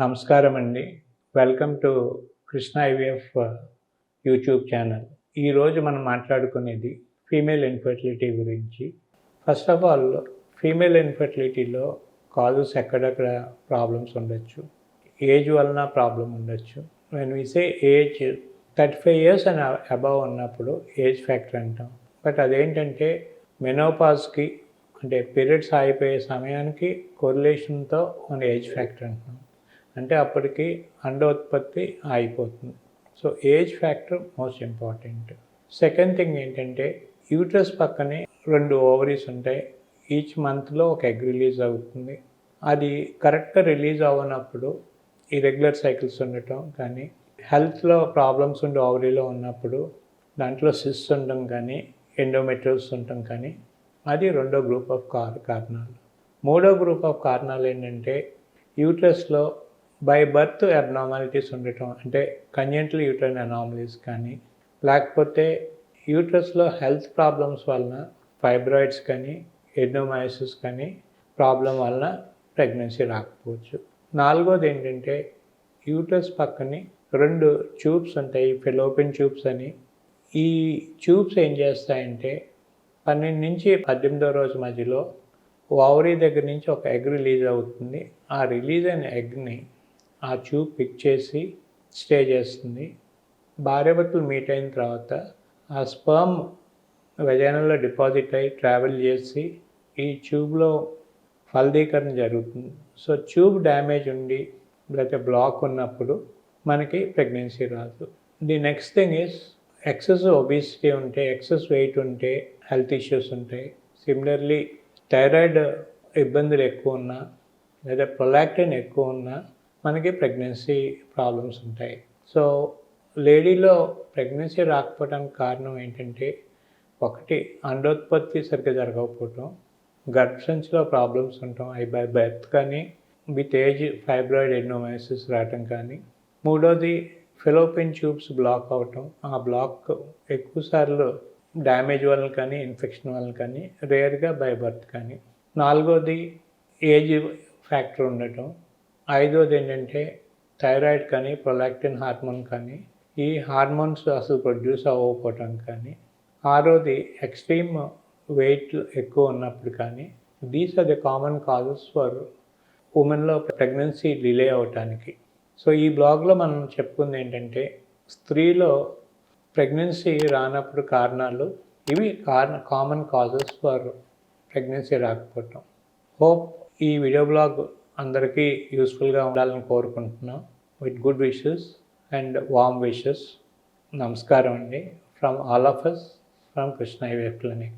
నమస్కారం అండి welcome to Krishna IVF YouTube channel ఈరోజు మనం మాట్లాడుకునేది ఫీమేల్ ఇన్ఫర్టిలిటీ గురించి. ఫస్ట్ ఆఫ్ ఆల్ ఫీమేల్ ఇన్ఫర్టిలిటీలో కాజెస్ ఎక్కడెక్కడ ప్రాబ్లమ్స్ ఉండొచ్చు? ఏజ్ వలన ప్రాబ్లం ఉండొచ్చు. When we say age thirty five years అని అబవ్ ఉన్నప్పుడు ఏజ్ ఫ్యాక్టర్ అంటాం. బట్ అదేంటంటే మెనోపాజ్కి అంటే పీరియడ్స్ అయిపోయే సమయానికి కొరిలేషన్తో మన ఏజ్ ఫ్యాక్టర్ అంటున్నాం అంటే అప్పటికి అండోత్పత్తి ఆగిపోతుంది. So age factor most important second thing ఏంటంటే యూట్రస్ పక్కనే రెండు ఓవరీస్ ఉంటాయి. ఈచ్ మంత్లో ఒక ఎగ్ రిలీజ్ అవుతుంది. అది కరెక్ట్గా రిలీజ్ అవ్వనప్పుడు ఇరెగ్యులర్ సైకిల్స్ ఉండటం కానీ హెల్త్లో ప్రాబ్లమ్స్ ఉండే ఓవరీలో ఉన్నప్పుడు దాంట్లో సిస్ ఉండడం కానీ ఎండోమెట్రియల్స్ ఉండటం కానీ అది రెండో గ్రూప్ ఆఫ్ కార్ కారణాలు. మూడో గ్రూప్ ఆఫ్ కారణాలు ఏంటంటే యూట్రస్లో బై బర్త్ అబ్నార్మాలిటీస్ ఉండటం అంటే కంజెంటల్ యూట్రైన్ అనామలీస్ కానీ లేకపోతే యూట్రస్లో హెల్త్ ప్రాబ్లమ్స్ వలన ఫైబ్రాయిడ్స్ కానీ ఎడ్నోమైసిస్ కానీ ప్రాబ్లం వలన ప్రెగ్నెన్సీ రాకపోవచ్చు. నాలుగోది ఏంటంటే యూట్రస్ పక్కనే రెండు ట్యూబ్స్ ఉంటాయి ఫిలోపిన్ ట్యూబ్స్ అని. ఈ ట్యూబ్స్ ఏం చేస్తాయంటే పన్నెండు నుంచి పద్దెనిమిదో రోజు మధ్యలో ఓవరీ దగ్గర నుంచి ఒక ఎగ్ రిలీజ్ అవుతుంది. ఆ రిలీజ్ అయిన ఎగ్ని ఆ ట్యూబ్ పిక్ చేసి స్టే చేస్తుంది. భార్యాభర్తలు మీట్ అయిన తర్వాత ఆ స్పర్మ్ వెజైనల్లో డిపాజిట్ అయ్యి ట్రావెల్ చేసి ఈ ట్యూబ్లో ఫలదీకరణ జరుగుతుంది. సో ట్యూబ్ డ్యామేజ్ ఉండి లేకపోతే బ్లాక్ ఉన్నప్పుడు మనకి ప్రెగ్నెన్సీ రాదు. The next thing is excess obesity ఉంటే ఎక్సెస్ వెయిట్ ఉంటే హెల్త్ ఇష్యూస్ ఉంటాయి సిమిలర్లీ థైరాయిడ్ ఇబ్బందులు ఎక్కువ ఉన్నా లేదా ప్రొలాక్టిన్ ఎక్కువ ఉన్నా మనకి ప్రెగ్నెన్సీ ప్రాబ్లమ్స్ ఉంటాయి. సో లేడీలో ప్రెగ్నెన్సీ రాకపోవడానికి కారణం ఏంటంటే ఒకటి అండోత్పత్తి సరిగ్గా జరగకపోవటం గర్భసంచిలో ప్రాబ్లమ్స్ ఉండటం అవి బై బర్త్ కానీ విత్ ఏజ్ ఫైబ్రాయిడ్ ఎన్నోమైసిస్ రావటం కానీ. మూడోది ఫిలోపిన్ ట్యూబ్స్ బ్లాక్ అవటం ఆ బ్లాక్ ఎక్కువసార్లు డ్యామేజ్ వలన కానీ ఇన్ఫెక్షన్ వలన కానీ రేర్గా బై బర్త్ కానీ. నాలుగోది ఏజ్ ఫ్యాక్టర్ ఉండటం ఐదోది ఏంటంటే థైరాయిడ్ కానీ ప్రొలాక్టిన్ హార్మోన్ కానీ ఈ హార్మోన్స్ అసలు ప్రొడ్యూస్ అవ్వకపోవటం కానీ ఆరోది ఎక్స్ట్రీమ్ వెయిట్ ఎక్కువ ఉన్నప్పుడు కానీ these are the common causes for ఉమెన్లో pregnancy delay అవటానికి సో ఈ బ్లాగ్లో మనం చెప్పుకుంది ఏంటంటే స్త్రీలో ప్రెగ్నెన్సీ రానప్పుడు కారణాలు ఇవి కారణ కామన్ కాజెస్ ఫర్ ప్రెగ్నెన్సీ రాకపోవటం. హోప్ ఈ వీడియో బ్లాగ్ అందరికీ యూస్ఫుల్గా ఉండాలని కోరుకుంటున్నాం. With good wishes and warm wishes నమస్కారం అండి. From all of us from Krishna clinic